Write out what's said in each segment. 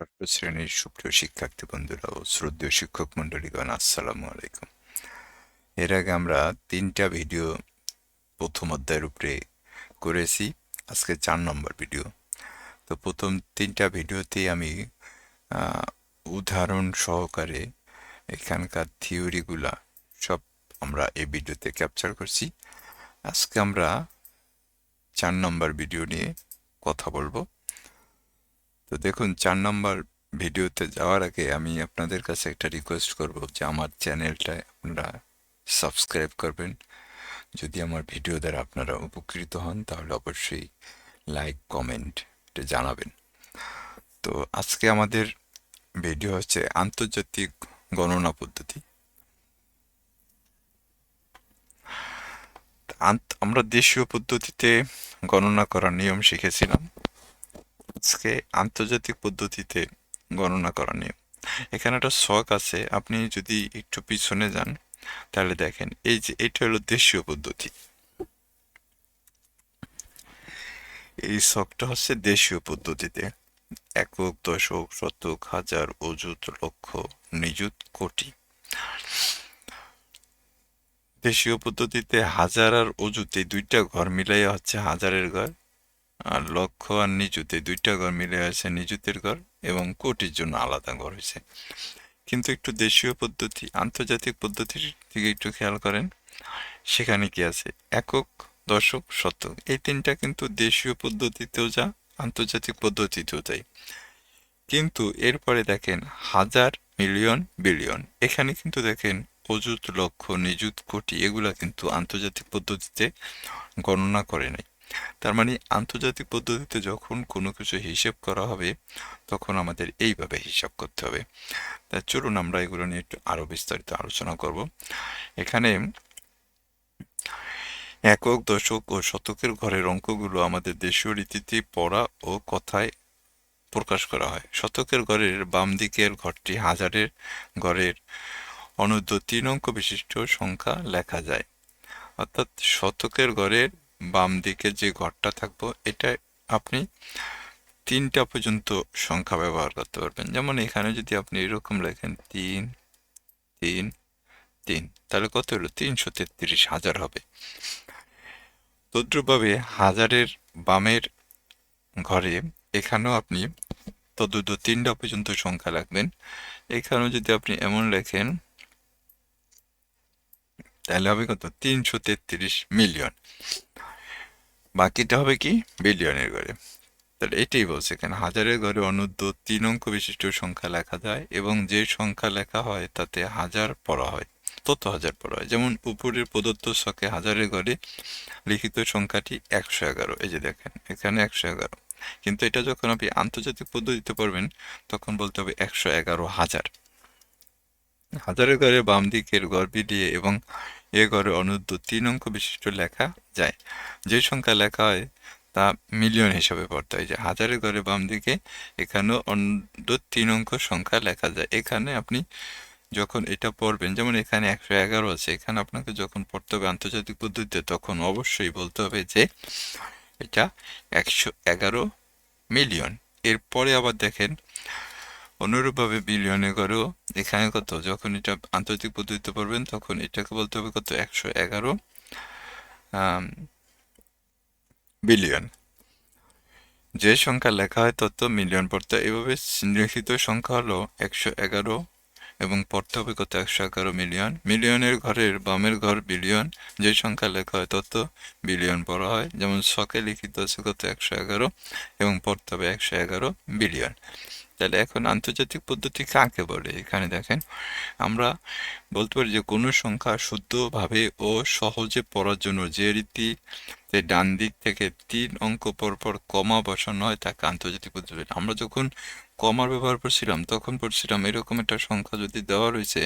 ষষ্ঠ শ্রেণির সুপ্রিয় শিক্ষার্থী বন্ধুরা ও শ্রদ্ধেয় শিক্ষক মণ্ডলীগণ, আসসালামু আলাইকুম। এর আগে আমরা তিনটা ভিডিও প্রথম অধ্যায়ের উপরে করেছি, আজকে চার নম্বর ভিডিও। তো প্রথম তিনটা ভিডিওতেই আমি উদাহরণ সহকারে এখানকার থিওরিগুলা সব আমরা এই ভিডিওতে ক্যাপচার করছি। আজকে আমরা চার নম্বর ভিডিও নিয়ে কথা বলব। তো দেখুন, চার নম্বর ভিডিওতে যাওয়ার আগে আমি আপনাদের কাছে একটা রিকোয়েস্ট করব যে আমার চ্যানেলটায় আপনারা সাবস্ক্রাইব করবেন। যদি আমার ভিডিও দ্বারা আপনারা উপকৃত হন, তাহলে অবশ্যই লাইক কমেন্ট এটা জানাবেন। তো আজকে আমাদের ভিডিও হচ্ছে আন্তর্জাতিক গণনা পদ্ধতি। আমরা দেশীয় পদ্ধতিতে গণনা করার নিয়ম শিখেছিলাম। আজকে আন্তর্জাতিক পদ্ধতিতে গণনা করা নিয়ে। এখানে একটা শখ আছে, আপনি যদি একটু পিছনে যান, তাহলে দেখেন, এই যে এটা হলো দেশীয় পদ্ধতি। এই শখটা হচ্ছে দেশীয় পদ্ধতিতে। একক, দশক, শতক, হাজার, অযুত, লক্ষ, নিযুত, কোটি। দেশীয় পদ্ধতিতে হাজার আর অযুত, এই দুইটা ঘর মিলাইয়া হচ্ছে হাজারের ঘর। আর লক্ষ আর নিযুতে, দুইটা ঘর মিলে আছে নিযুতের ঘর এবং কোটির জন্য আলাদা ঘর হয়েছে। কিন্তু একটু দেশীয় পদ্ধতি, আন্তর্জাতিক পদ্ধতির দিকে একটু খেয়াল করেন, সেখানে কি আছে? একক, দশক, শতক। এই তিনটা কিন্তু দেশীয় পদ্ধতিতেও যা, আন্তর্জাতিক পদ্ধতিতেও তাই। কিন্তু এরপরে দেখেন হাজার মিলিয়ন, বিলিয়ন। এখানে কিন্তু দেখেন অযুত লক্ষ নিযুত, কোটি, এগুলা কিন্তু আন্তর্জাতিক পদ্ধতিতে গণনা করে নাই। তার মানে আন্তর্জাতিক পদ্ধতিতে যখন কোনো কিছু হিসেব করা হবে, তখন আমাদের এইভাবে হিসাব করতে হবে। তা চলুন আমরা এগুলো নিয়ে একটু আরও বিস্তারিত আলোচনা করব। এখানে একক, দশক ও শতকের ঘরের অঙ্কগুলো আমাদের দেশীয় রীতিতে পড়া ও কথায় প্রকাশ করা হয়। শতকের ঘরের বাম দিকের ঘরটি হাজারের ঘরের অনূর্ধ্ব তিন অঙ্ক বিশিষ্ট সংখ্যা লেখা যায়। অর্থাৎ শতকের ঘরের বাম দিকে যে ঘরটা থাকব, এটা আপনি তিনটা পর্যন্ত সংখ্যা ব্যবহার করতে পারবেন। যেমন এখানে যদি আপনি এরকম লেখেন, তিন তিন তিন, তাহলে কত হলো? তিনশো তেত্রিশ হাজার হবে। তদ্রুপভাবে হাজারের বামের ঘরে এখানেও আপনি তদ্রুত তিনটা পর্যন্ত সংখ্যা লাগবেন এখানেও যদি আপনি এমন লেখেন, তাহলে হবে কত? তিনশো তেত্রিশ মিলিয়ন। বাকিটা হবে কি? বিলিয়নের ঘরে। তাহলে এটাই বলছে এখানে হাজারের ঘরে অনূর্ধ্ব তিন অঙ্ক বিশিষ্ট সংখ্যা লেখা যায় এবং যে সংখ্যা লেখা হয় তাতে হাজার পড়া হয়, তত হাজার পড়া হয়। যেমন উপরের প্রদত্ত ছকে হাজারের ঘরে লিখিত সংখ্যাটি একশো এগারো। এই যে দেখেন, এখানে একশো এগারো। কিন্তু এটা যখন আপনি আন্তর্জাতিক পদ্ধতিতে পড়বেন, তখন বলতে হবে একশো এগারো হাজার। হাজারের ঘরে বাম দিকের ঘর মিলিয়ে এবং এ ঘরে অনূর্ধ্ব তিন অঙ্ক বিশিষ্ট লেখা যায়। যে সংখ্যা লেখা হয় তা মিলিয়ন হিসাবে পড়তে হয়। যে হাজারের ঘরে বাম দিকে, এখানেও অনূর্ধ্ব তিন অঙ্ক সংখ্যা লেখা যায়। এখানে আপনি যখন এটা পড়বেন, যেমন এখানে একশো এগারো আছে, এখানে আপনাকে যখন পড়তে হবে আন্তর্জাতিক পদ্ধতিতে, তখন অবশ্যই বলতে হবে যে এটা একশো এগারো মিলিয়ন। এরপরে আবার দেখেন অনুরূপভাবে বিলিয়নে করেও এখানে কত? যখন এটা আন্তর্জাতিক পদ্ধতিতে পড়বেন, তখন এটাকে বলতে হবে কত? একশো এগারো বিলিয়ন। যে সংখ্যা লেখা হয় তত মিলিয়ন পড়তে। এভাবে লিখিত সংখ্যা হলো একশো এগারো এবং পড়তে হবে কত? একশো এগারো মিলিয়ন। মিলিয়নের ঘরের বামের ঘর বিলিয়ন। যে সংখ্যা লেখা হয় তত বিলিয়ন পড়া হয়। যেমন ছকে লিখিত আছে কত? একশো এগারো এবং পড়তে হবে একশো এগারো বিলিয়ন। তাহলে এখন আন্তর্জাতিক পদ্ধতি কাকে বলে? এখানে দেখেন, আমরা বলতে পারি যে কোনো সংখ্যা শুদ্ধভাবে ও সহজে পড়ার জন্য যে রীতি ডান দিক থেকে তিন অঙ্ক পর পর কমা বসানো হয়, তাকে আন্তর্জাতিক পদ্ধতি আমরা যখন কমার ব্যবহার করছিলাম, তখন পড়ছিলাম এরকম একটা সংখ্যা যদি দেওয়া রয়েছে,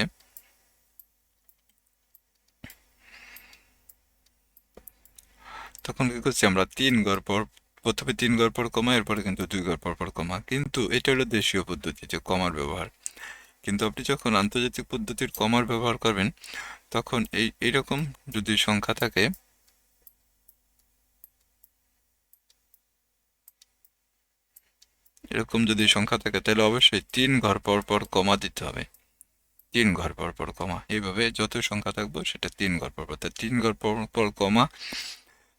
তখন কি করছি আমরা তিন ঘর পর প্রথমে তিন ঘর পর কমা, এরপরে কিন্তু দুই ঘর পর পর কমা। কিন্তু এটা হলো দেশীয় পদ্ধতি যে কমার ব্যবহার। কিন্তু আপনি যখন আন্তর্জাতিক পদ্ধতির কমার ব্যবহার করবেন, তখন এই, এইরকম যদি সংখ্যা থাকে, এরকম যদি সংখ্যা থাকে, তাহলে অবশ্যই তিন ঘর পর পর কমা দিতে হবে। তিন ঘর পর পর কমা। এইভাবে যত সংখ্যা থাকব, সেটা তিন ঘর পর পর। তিন ঘর পর পর কমা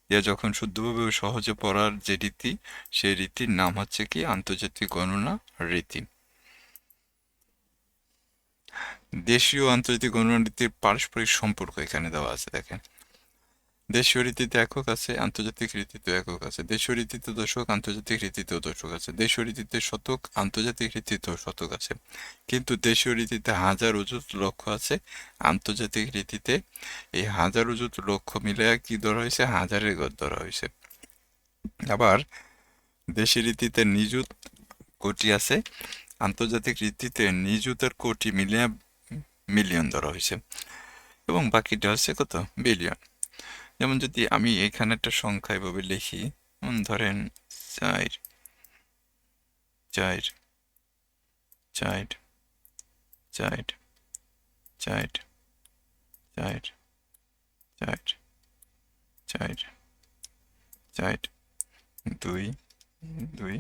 দিয়ে যখন শুদ্ধভাবে সহজে পড়ার যে রীতি, সেই রীতির নাম হচ্ছে কি? আন্তর্জাতিক গণনা রীতি। দেশীয় আন্তর্জাতিক গণনা রীতির পারস্পরিক সম্পর্ক এখানে দেওয়া আছে, দেখেন। দেশীয় রীতিতে একক আছে, আন্তর্জাতিক রীতিতে একক আছে। দেশীয় রীতিতে দশক, আন্তর্জাতিক রীতিতেও দশক আছে। দেশীয় রীতিতে শতক, আন্তর্জাতিক রীতিতেও শতক আছে। কিন্তু দেশীয় রীতিতে হাজার অযুত লক্ষ্য আছে, আন্তর্জাতিক রীতিতে এই হাজার অযুত লক্ষ্য মিলে কি ধরা হয়েছে হাজারের গড় ধরা হয়েছে আবার দেশি রীতিতে নিযুত কোটি আছে, আন্তর্জাতিক রীতিতে নিযুতের কোটি মিলিয়ে মিলিয়ন ধরা হয়েছে এবং বাকিটা হচ্ছে কত? বিলিয়ন। যেমন যদি আমি এখানে একটা সংখ্যা এভাবে লিখি ধরেন চার চার চার চার চার চার চার চার চার, দুই দুই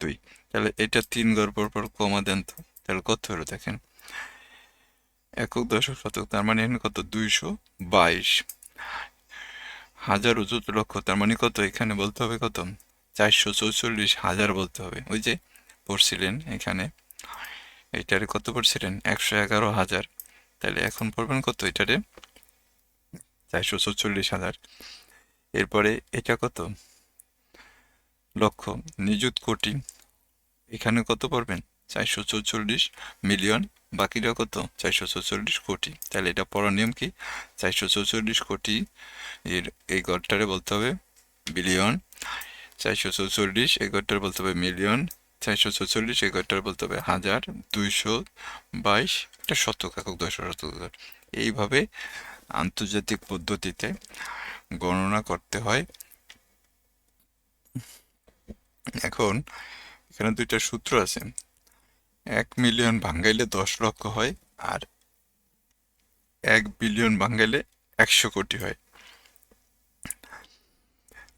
দুই। তাহলে এটা তিন ঘর পর পর কমা দেন তো। তাহলে কত হলো দেখেন? একক দশক শতক, তার মানে এখানে কত? দুইশো বাইশ। হাজার উজুত লক্ষ, তার মানে কত? এখানে বলতে হবে কত? চারশো চৌচল্লিশ হাজার বলতে হবে। ওই যে পড়ছিলেন এখানে, এটারে কত পড়ছিলেন? একশো এগারো হাজার। তাহলে এখন পড়বেন কত এটারে? চারশো চৌচল্লিশ হাজার। এরপরে এটা কত? লক্ষ, নিযুত কোটি। এখানে কত পড়বেন? চারশো চৌচল্লিশ মিলিয়ন বাকিটা কত? চারশো চৌচল্লিশ কোটি। তাহলে এটা পড়ার নিয়ম কি? চারশো চৌচল্লিশ কোটি এর, এই গড়টারে বলতে হবে বিলিয়ন। চারশো চৌচল্লিশ এই গড়টারে বলতে হবে মিলিয়ন। চারশো চৌচল্লিশ এই গড়টারে বলতে হবে হাজার। দুইশো বাইশ এটা শতক, একক দশ শতক। এইভাবে আন্তর্জাতিক পদ্ধতিতে গণনা করতে হয়। এখন এখানে দুইটা সূত্র আছে। এক মিলিয়ন ভাঙ্গাইলে দশ লক্ষ হয় আর এক বিলিয়ন ভাঙ্গাইলে একশো কোটি হয়।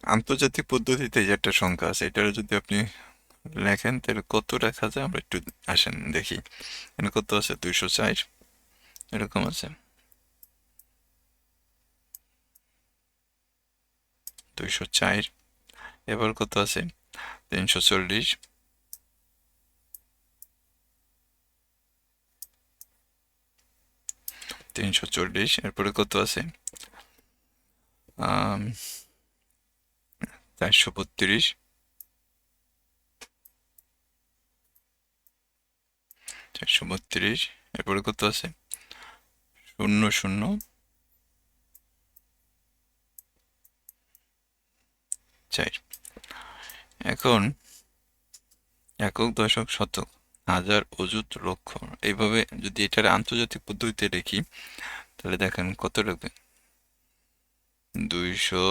আন্তর্জাতিক পদ্ধতিতে যে একটা সংখ্যা আছে, এটার যদি আপনি লেখেন, তাহলে কত লেখা যায় আমরা একটু আসেন, দেখি। এখানে কত আছে? দুইশো চার। এরকম আছে। দুইশো চার। এবার কত আছে? তিনশো চল্লিশ। তিনশো চল্লিশ, এরপরে কত আছে? চারশো বত্রিশ। চারশো বত্রিশ, এরপরে কত আছে? শূন্য শূন্য। চার। এখন একক, দশক, শতক। হাজার অযুত লক্ষ এইভাবে যদি এটার আন্তর্জাতিক পদ্ধতিতে দেখি, তাহলে দেখেন কত লাগবে? দুইশো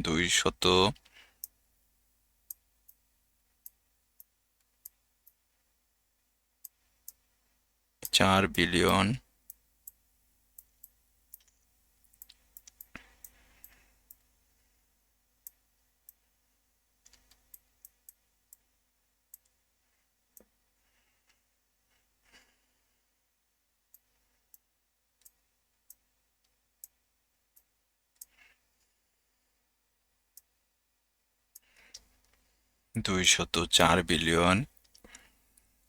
দুই শত চার বিলিয়ন দুই শত চার বিলিয়ন।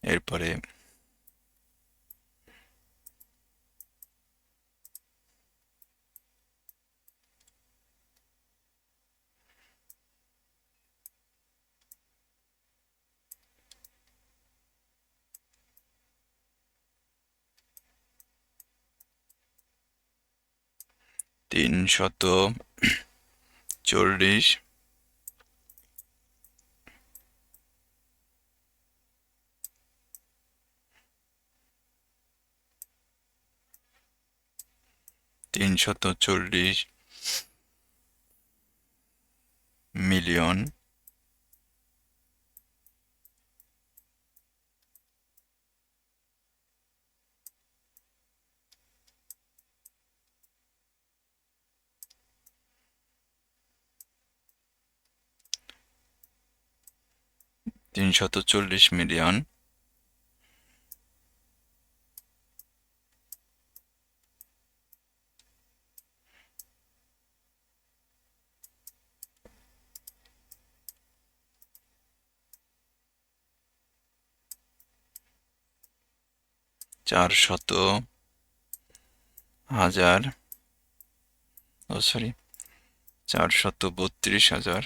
এরপরে তিন শত চল্লিশ। তিনশত চল্লিশ মিলিয়ন তিনশত চল্লিশ মিলিয়ন চার শত হাজার ও সরি চার শত বত্রিশ হাজার।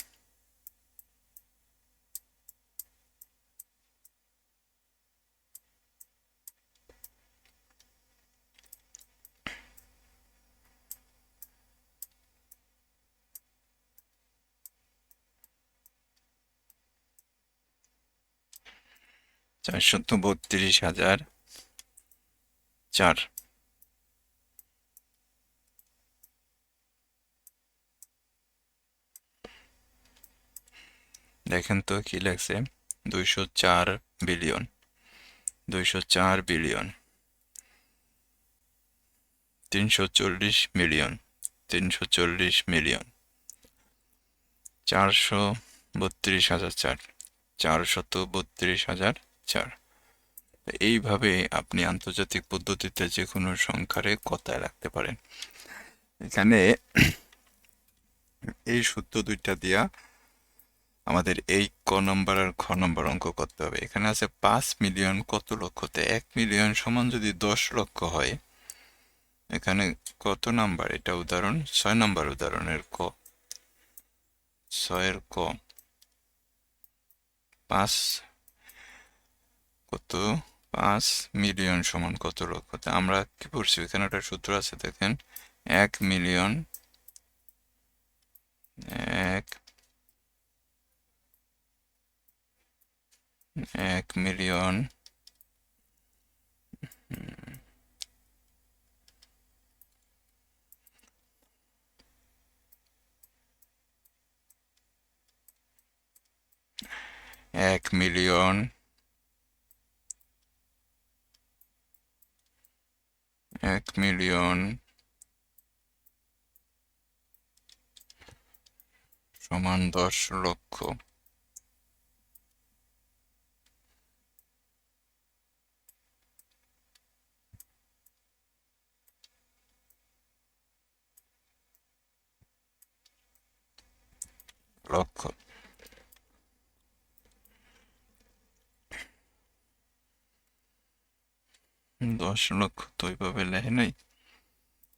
চারশত বত্রিশ হাজার চার। দেখেন তো কি লাগছে দুইশো চার বিলিয়ন। দুইশো চার বিলিয়ন। তিনশো চল্লিশ মিলিয়ন। তিনশো চল্লিশ মিলিয়ন। চারশো বত্রিশ হাজার চার। চারশত বত্রিশ হাজার চার। এইভাবে আপনি আন্তর্জাতিক পদ্ধতিতে যে কোনো সংখ্যারে কথায় রাখতে পারেন। এখানে এই সূত্র দুইটা দিয়া আমাদের এই ক নম্বর আর খ নম্বর অঙ্ক করতে হবে। এখানে আছে পাঁচ মিলিয়ন কত লক্ষতে? এক মিলিয়ন সমান যদি দশ লক্ষ হয়, এখানে কত নাম্বার? এটা উদাহরণ, ছয় নম্বর উদাহরণের ক। ছয়ের ক। পাঁচ কত? পাঁচ মিলিয়ন সমান কত লক্ষ তা আমরা কি পড়ছি? এখানে একটা সূত্র আছে, দেখেন। এক মিলিয়ন, এক এক মিলিয়ন এক মিলিয়ন এক মিলিয়ন সমান দশ লক্ষ। লক্ষ। দশ লক্ষ তো ওইভাবে লেখে নাই।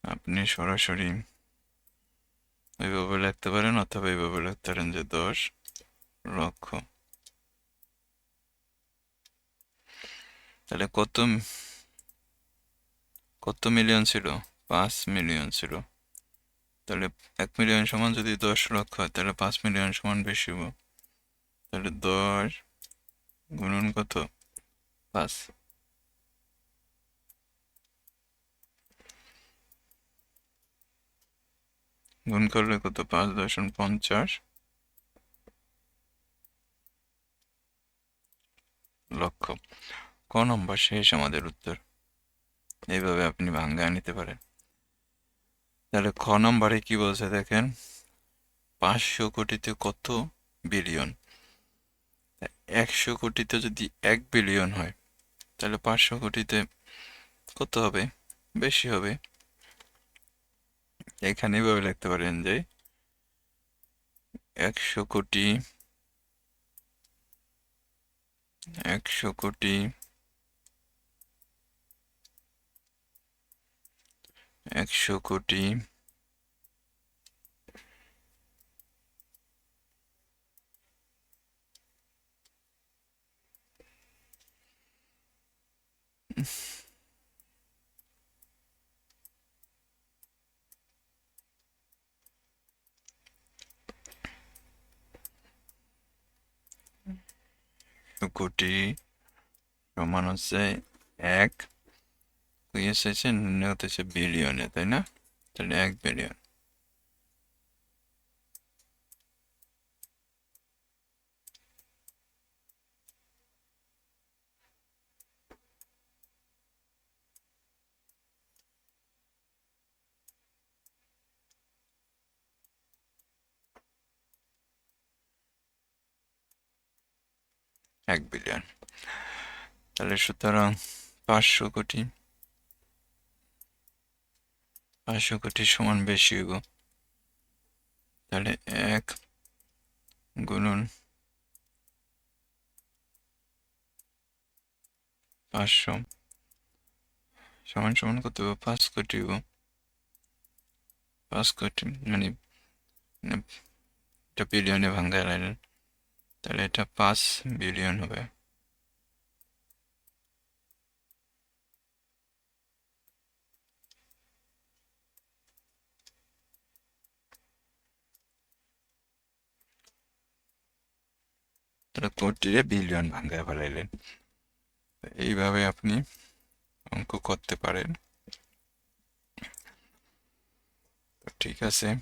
আপনি সরাসরি ওইভাবে লিখতে পারেন অথবা এইভাবে লিখতে পারেন যে দশ লক্ষ। তাহলে কত কত মিলিয়ন ছিল? পাঁচ মিলিয়ন ছিল। তাহলে এক মিলিয়ন সমান যদি দশ লক্ষ হয়, তাহলে পাঁচ মিলিয়ন সমান বেশি হব। তাহলে দশ গুণন কত? পাঁচ। গুণ করলে কত? পাঁচ দশম পঞ্চাশ। লক্ষ ক নম্বর, শেষ আমাদের উত্তর। এইভাবে আপনি ভাঙ্গা নিতে পারেন। তাহলে খ নম্বরে কি বলছে দেখেন? পাঁচশো কোটিতে কত বিলিয়ন? একশো কোটিতে যদি এক বিলিয়ন হয়, তাহলে পাঁচশো কোটিতে কত হবে? বেশি হবে। এখানে এভাবে লিখতে পারেন যে একশো কোটি একশো কোটি একশো কোটি কোটি সমান হচ্ছে এক। এসেছে নির্ণয় হচ্ছে বিলিয়নে তাই না? তাহলে এক বিলিয়ন। এক বিলিয়ন তাহলে সুতরাং পাঁচশো কোটি পাঁচশো কোটি সমান বেশি হইব। তাহলে এক গুণন পাঁচশো সমান সমান কত হইব? পাঁচ কোটি হইব। পাঁচ কোটি মানে মানে এটা বিলিয়নে ভাঙ্গায় লাইলেন। তাহলে এটা পাঁচ বিলিয়ন হবে। তাহলে কোটিরে বিলিয়ন ভাঙ্গায় ফেলাইলেন। এইভাবে আপনি অঙ্ক করতে পারেন। ঠিক আছে।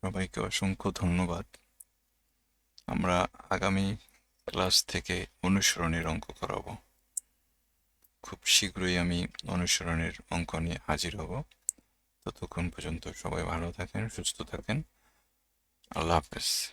সবাইকে অসংখ্য ধন্যবাদ। আমরা আগামী ক্লাস থেকে অনুসরণের অঙ্ক করাবো। খুব শীঘ্রই আমি অনুসরণের অঙ্ক নিয়ে হাজির হব। ততক্ষণ পর্যন্ত সবাই ভালো থাকেন, সুস্থ থাকেন। আল্লাহ হাফেজ।